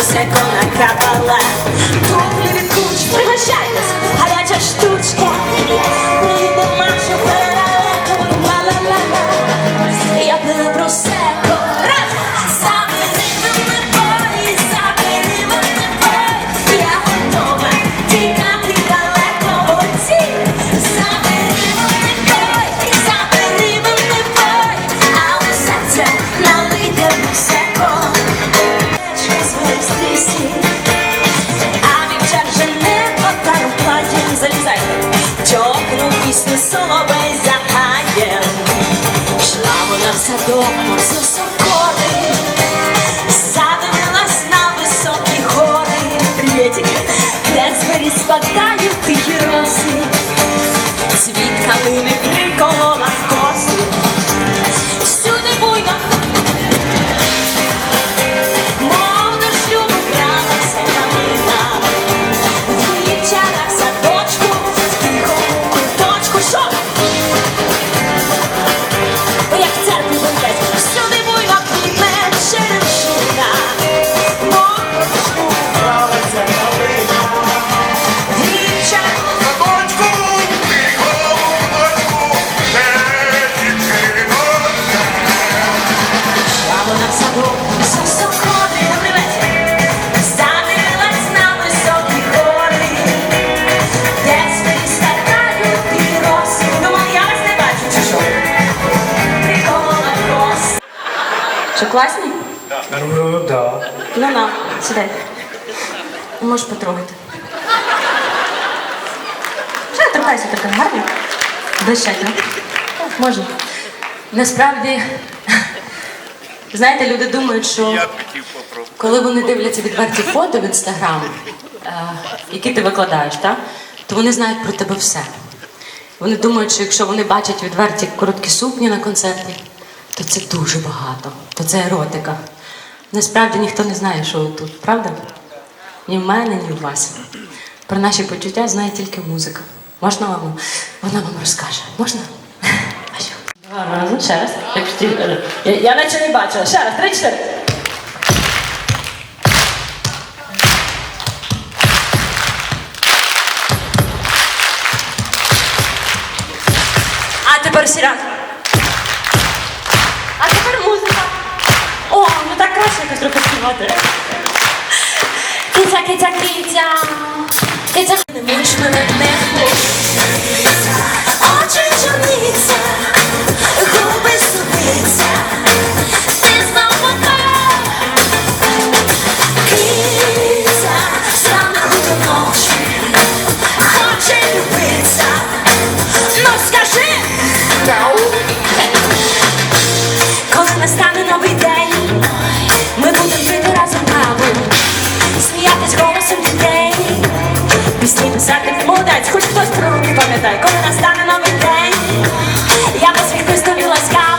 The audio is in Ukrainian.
luce con a lot. Чокну пісню соловей за гаєм. Шла вона в садок повз соколи, задивилась на високі гори. Приветик, де звері спадають тихі роси, Що, класні? Ну, да. Ну, на, сідай. Можеш потрогати. Що торкайся таке, гарно? Блищать, ну? Можна. Насправді, знаєте, люди думають, що коли вони дивляться відверті фото в інстаграм, е, які ти викладаєш, так? то вони знають про тебе все. Вони думають, що якщо вони бачать відверті короткі сукні на концерті, то це дуже багато, то це еротика. Насправді ніхто не знає, що ви тут, правда? Ні в мене, ні в вас. Про наші почуття знає тільки музика. Можна вам? Вона вам розкаже. Можна? Два рази, ще раз. Я, я наче не бачила. Ще раз, три-чотири. А тепер сірян. якось трохи співати. Киця, киця, киця. Киця. Не муч мене не хочеться. пісні писати молодець, хоч хтось про руки пам'ятає, коли настане новий день. Я без всіх ласкав.